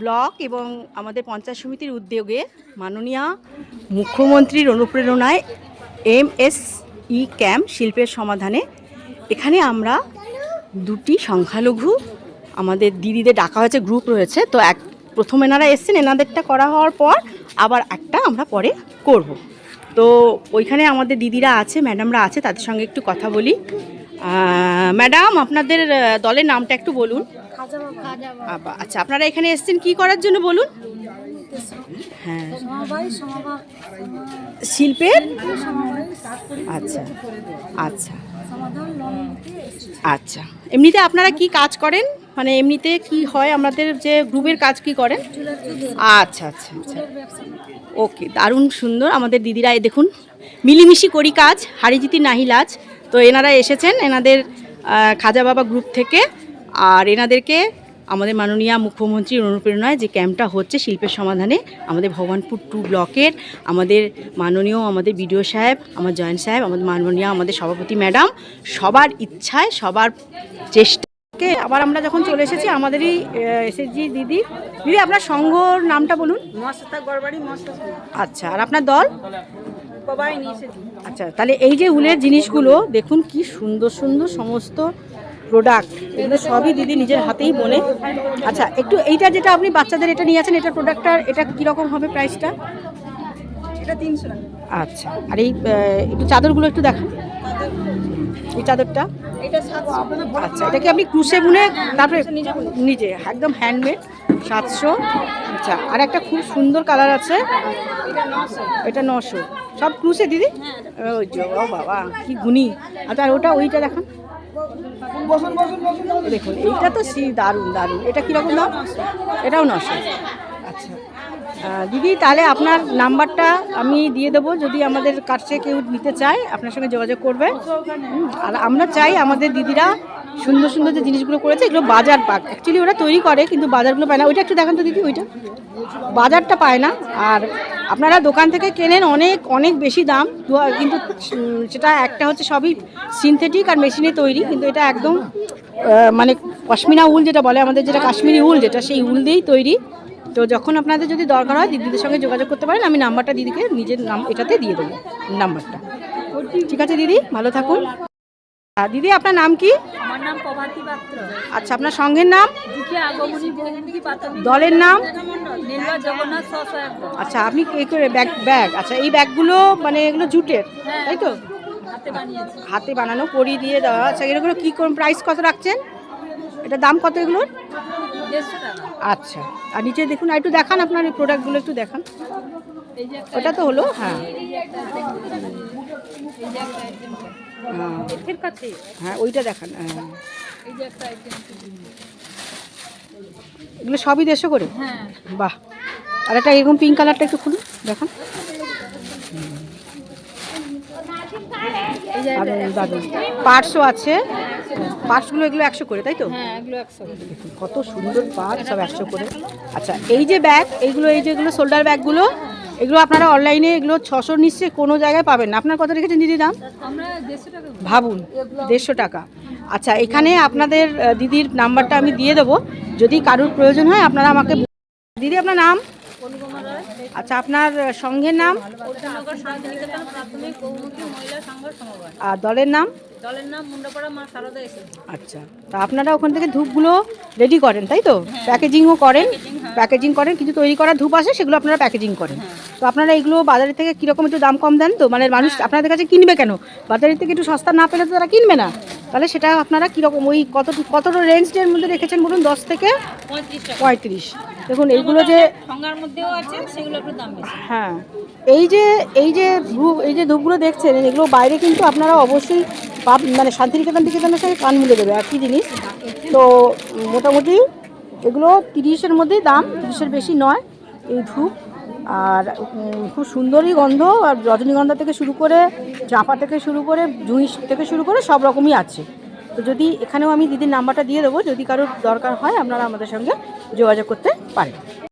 Block এবং আমাদের পঞ্চায়েত সমিতির উদ্যোগে মাননীয় মুখ্যমন্ত্রীর অনুপ্রেরণায় এম এস ই ক্যাম্প শিল্পের সমাধানে এখানে আমরা দুটি সংখ্যালঘু আমাদের দিদিদের ডাকা হয়েছে গ্রুপ রয়েছে। তো এক, প্রথম এনারা এসছেন, এনাদেরটা করা হওয়ার পর আবার একটা আমরা পরে করব। তো ওইখানে আমাদের দিদিরা আছে, ম্যাডামরা আছে, তাদের সঙ্গে একটু কথা বলি। ম্যাডাম, আপনাদের দলের নামটা একটু বলুন। আবা- আচ্ছা আপনারা এখানে এসেছেন কি করার জন্য বলুন? হ্যাঁ। শিল্পের? আচ্ছা আচ্ছা। আচ্ছা এমনিতে আপনারা কি কাজ করেন? মানে এমনিতে কি হয় আমাদের যে গ্রুপের কাজ কি করেন? আচ্ছা আচ্ছা আচ্ছা। ওকে দারুণ সুন্দর। আমাদের দিদিরা এই দেখুন মিলিমিশি করি কাজ হারিজিতি নাহি লাজ তো এনারা এসেছেন এনাদের খাজা বাবা গ্রুপ থেকে। আর এনাদেরকে আমাদের মাননীয় মুখ্যমন্ত্রীর অনুপ্রেরণায় যে ক্যাম্পটা হচ্ছে শিল্পের সমাধানে আমাদের ভগবানপুর টু ব্লকের আমাদের মাননীয় আমাদের বিডিও সাহেব আমার জয়েন্ট সাহেব আমাদের মাননীয় আমাদের সভাপতি ম্যাডাম সবার ইচ্ছায় সবার চেষ্টাকে আবার আমরা যখন চলে এসেছি আমাদেরই এসএসজি দিদি। দিদি আপনার সংঘর নামটা বলুন। আচ্ছা আর আপনার দল? আচ্ছা তাহলে এই যে উলের জিনিসগুলো দেখুন কি সুন্দর সুন্দর সমস্ত প্রোডাক্ট এগুলো সবই দিদি নিজের হাতেই বোনে। আচ্ছা একটু এইটা যেটা আপনি বাচ্চাদের এটা নিয়ে আছেন এটা প্রোডাক্টটার এটা কীরকম হবে প্রাইসটা এটা তিনশো আচ্ছা আর এই একটু চাদরগুলো একটু দেখান। এই চাদরটা? আচ্ছা এটা কি আপনি ক্রুশে বুনে তারপরে নিজে একদম হ্যান্ডমেড সাতশো। আচ্ছা আর একটা খুব সুন্দর কালার আছে। এটা নশো। সব ক্রুশে দিদি? ওই যে, ও বাবা কি গুনি আচ্ছা আর ওটা ওইটা দেখান। দেখুন এটা তো সি দারুণ দারুণ। এটা কীরকম দাম? এটাও নশো। আচ্ছা। দিদি তাহলে আপনার নাম্বারটা আমি দিয়ে দেবো যদি আমাদের কাছে কেউ নিতে চায় আপনার সঙ্গে যোগাযোগ করবে। আর আমরা চাই আমাদের দিদিরা সুন্দর সুন্দর যে জিনিসগুলো করেছে, এগুলো বাজার পাক। অ্যাকচুয়ালি ওরা তৈরি করে, কিন্তু বাজারগুলো পায় না। ওইটা একটু দেখান তো দিদি, ওইটা। বাজারটা পায় না। আর আপনারা দোকান থেকে কেনেন অনেক অনেক বেশি দাম। কিন্তু সেটা একটা হচ্ছে সবই সিনথেটিক আর মেশিনে তৈরি। কিন্তু এটা একদম মানে পশমিনা উল যেটা বলে, আমাদের যেটা কাশ্মীরি উল, যেটা সেই উল দিয়েই তৈরি। তো যখন আপনাদের যদি দরকার হয়, দিদিদের সঙ্গে যোগাযোগ করতে পারেন। আমি নাম্বারটা দিদিকে নিজের নাম, এটাতে দিয়ে দেবো, নাম্বারটা। ঠিক আছে দিদি, ভালো থাকুন। দিদি আপনার নাম কি? আমার নাম প্রভাতী পাত্র। আচ্ছা আপনার সঙ্গের নাম? দলের নাম? আচ্ছা আপনি এই করে ব্যাগ ব্যাগ আচ্ছা এই ব্যাগগুলো মানে এগুলো জুটের তাই তো? হাতে বানানো করি দিয়ে দেওয়া আচ্ছা এগুলো কী কোন প্রাইস কত রাখছেন? এটা দাম কত এগুলোর? আচ্ছা আর নিচে দেখুন আর একটু দেখান আপনার এই প্রোডাক্টগুলো একটু দেখান। ওটা তো হলো হ্যাঁ। হ্যাঁ এর কাছে? হ্যাঁ ওইটা দেখান হ্যাঁ। এগুলো সবই দেড়শো করে? হ্যাঁ। বাহ। আর একটা এরকম পিঙ্ক কালারটা একটু খুলুন দেখান। দারুণ পার্টসও আছে। পার্টসগুলো এগুলো একশো করে তাই তো? হ্যাঁ কত সুন্দর পার্ট সব একশো করে। আচ্ছা এই যে ব্যাগ এইগুলো এই যেগুলো শোল্ডার ব্যাগগুলো এগুলো আপনারা অনলাইনে এগুলো ছশোর নিচে কোনো জায়গায় পাবেন না। আপনার কত রেখেছেন দিদি দাম ভাবুন দেড়শো টাকা। আচ্ছা এখানে আপনাদের দিদির নাম্বারটা আমি দিয়ে দেবো। যদি কারুর প্রয়োজন হয় আপনারা আমাকে দিদি আপনার নাম? আচ্ছা আপনার সংঘের নাম আর দলের নাম? দলের নাম মুন্ডাপাড়া মা সারদা আচ্ছা তা আপনারা ওখান থেকে ধূপগুলো রেডি করেন তাই তো? প্যাকেজিংও করেন? প্যাকেজিং করেন কিছু তৈরি করা ধূপ আসে সেগুলো আপনারা প্যাকেজিং করেন। তো আপনারা এগুলো বাজারের থেকে কীরকম একটু দাম কম দেন তো? মানে মানুষ আপনাদের কাছে কিনবে কেন? বাজারের থেকে একটু সস্তা না পেলে তো তারা কিনবে না। তাহলে সেটা আপনারা কীরকম ওই কত কতটা রেঞ্জের মধ্যে রেখেছেন বলুন? দশ থেকে পঁয়ত্রিশ দেখুন এইগুলো যে হ্যাঁ। এই যে এই যে ধূপ এই যে ধূপগুলো দেখছেন এগুলো বাইরে কিন্তু আপনারা অবশ্যই পাব মানে শান্তিনিকেতন টিকেতনের সঙ্গে কান মিলে দেবে। একই জিনিস? তো মোটামুটি এগুলো তিরিশের মধ্যেই দাম, তিরিশের বেশি নয় এই ধূপ। আর খুব সুন্দরই গন্ধ, আর রজনীগন্ধা থেকে শুরু করে চাঁপা থেকে শুরু করে জুঁই থেকে শুরু করে সব রকমই আছে। তো যদি এখানেও আমি দিদির নাম্বারটা দিয়ে দেবো, যদি কারোর দরকার হয় আপনারা আমাদের সঙ্গে যোগাযোগ করতে পারেন।